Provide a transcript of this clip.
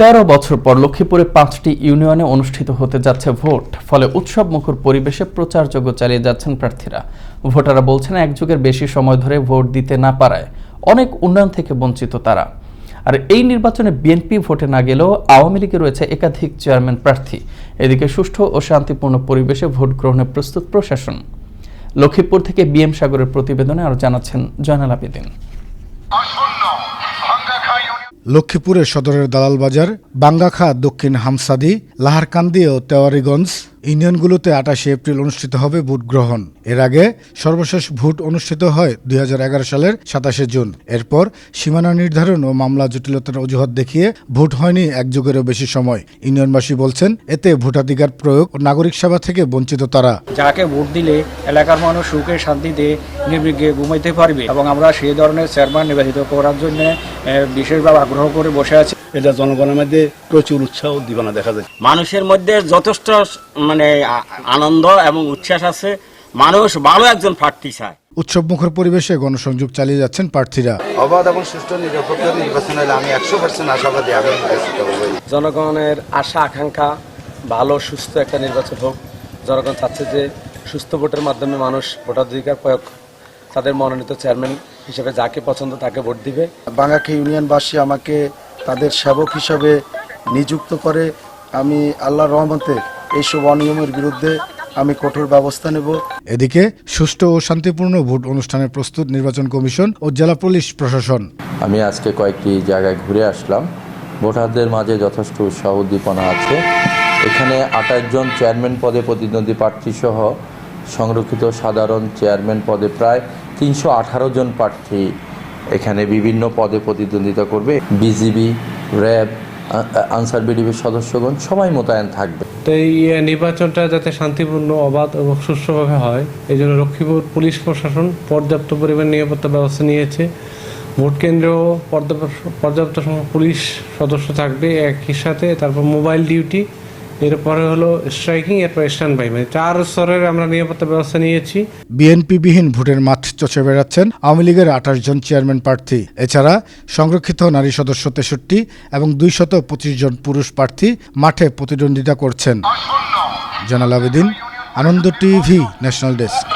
তেরো বছর পর লক্ষ্মীপুরে পাঁচটি ইউনিয়নে অনুষ্ঠিত হতে যাচ্ছে ভোট, ফলে উৎসব মুখর পরিবেশে প্রচারযোগ্য চালিয়ে যাচ্ছেন প্রার্থীরা। ভোটাররা বলছেন, এক যুগের বেশি সময় ধরে ভোট দিতে না পারায় অনেক উন্নয়ন থেকে বঞ্চিত তারা। আর এই নির্বাচনে বিএনপি ভোটে না গেলেও আওয়ামী লীগে রয়েছে একাধিক চেয়ারম্যান প্রার্থী। এদিকে সুষ্ঠু ও শান্তিপূর্ণ পরিবেশে ভোট গ্রহণে প্রস্তুত প্রশাসন। লক্ষ্মীপুর থেকে বিএম সাগরের প্রতিবেদনে আরও জানাচ্ছেন জয়নাল আবেদিন। লক্ষ্মীপুরের সদরের দালাল বাজার বাঙ্গাখা দক্ষিণ হামসাদি লাহারকান্দি ও তেওয়ারিগঞ্জ ইউনিয়নগুলোতে আটাশে এপ্রিল অনুষ্ঠিত হবে ভোট গ্রহণ। এর আগে সর্বশেষ ভোট অনুষ্ঠিত হয় দুই হাজার এগারো সালের সাতাশে জুন। এরপর সীমানা নির্ধারণ ও মামলা জটিলতার অজুহাত দেখিয়ে ভোট হয়নি এক যুগেরও বেশি সময়। ইউনিয়নবাসী বলছেন, এতে ভোটাধিকার প্রয়োগ ও নাগরিক সেবা থেকে বঞ্চিত তারা। যাকে ভোট দিলে এলাকার মানুষ সুখে শান্তিতে নির্বিঘ্নে ঘুমাইতে পারবে এবং আমরা সেই ধরনের চেয়ারম্যান নির্বাচিত করার জন্য বিশেষভাবে আগ্রহ করে বসে আছি। এটা জনগণের মধ্যে প্রচুর উৎসাহ উদ্দীপনা দেখা যায়। মানুষের মধ্যে যথেষ্ট মানে আনন্দ এবং উচ্ছ্বাস আছে। মানুষ ভালো একজন প্রার্থী চায়। উৎসবমুখর পরিবেশে গণসংযোগ চালিয়ে যাচ্ছেন প্রার্থীরা। অবাধ এবং সুষ্ঠু নিরপেক্ষ নির্বাচন হলে আমি একশো পার্সেন্ট আশাবাদী আমি জনগণের আশা আকাঙ্ক্ষা ভালো সুস্থ একটা নির্বাচন হোক। জনগণ চাচ্ছে যে সুস্থ ভোটের মাধ্যমে মানুষ ভোটাধিকার প্রয়োগ তাদের মনোনীত চেয়ারম্যান হিসেবে যাকে পছন্দ তাকে ভোট দিবে। বাঙ্গাখে ইউনিয়নবাসী আমাকে তাদের সেবক হিসাবে নিযুক্ত করে আমি আল্লাহর রহমতে এইসব অনিয়মের বিরুদ্ধে আমি কঠোর ব্যবস্থা নেব। এদিকে সুষ্ঠু ও শান্তিপূর্ণ ভোট অনুষ্ঠানের প্রস্তুত নির্বাচন কমিশন ও জেলা পুলিশ প্রশাসন। আমি আজকে কয়েকটি জায়গায় ঘুরে আসলাম। ভোটারদের মাঝে যথেষ্ট উৎসাহ উদ্দীপনা আছে। এখানে আঠাশ জন চেয়ারম্যান পদে প্রতিদ্বন্দ্বী প্রার্থী সহ সংরক্ষিত সাধারণ চেয়ারম্যান পদে প্রায় তিনশো আঠারো জন প্রার্থী এখানে বিভিন্ন পদে প্রতিদ্বন্দ্বিতা করবে বিজিবি, র্যাব আনসার বিডিবির সদস্যগণ, সবাই মোতায়েন থাকবে। তো এই নির্বাচনটা যাতে শান্তিপূর্ণ, অবাধ এবং সুষ্ঠুভাবে হয়, এই জন্য লক্ষ্মীপুর পুলিশ প্রশাসন পর্যাপ্ত পরিমাণ নিরাপত্তা ব্যবস্থা নিয়েছে। ভোট কেন্দ্রেও পর্যাপ্ত পুলিশ সদস্য থাকবে একই সাথে, তারপর মোবাইল ডিউটি এরপরে হলো স্ট্রাইকিং এরপর স্ট্যান্ড বাই মানে চার স্তরের আমরা নিরাপত্তা ব্যবস্থা নিয়েছি। বিএনপিবিহীন ভোটের মাঠ চষে বেড়াচ্ছেন আওয়ামী লীগের আঠাশ জন চেয়ারম্যান প্রার্থী। এছাড়া সংরক্ষিত নারী সদস্য তেষট্টি এবং দুইশত পঁচিশ জন পুরুষ প্রার্থী মাঠে প্রতিদ্বন্দ্বিতা করছেন। জানাল Abedin, Ananda TV, national desk.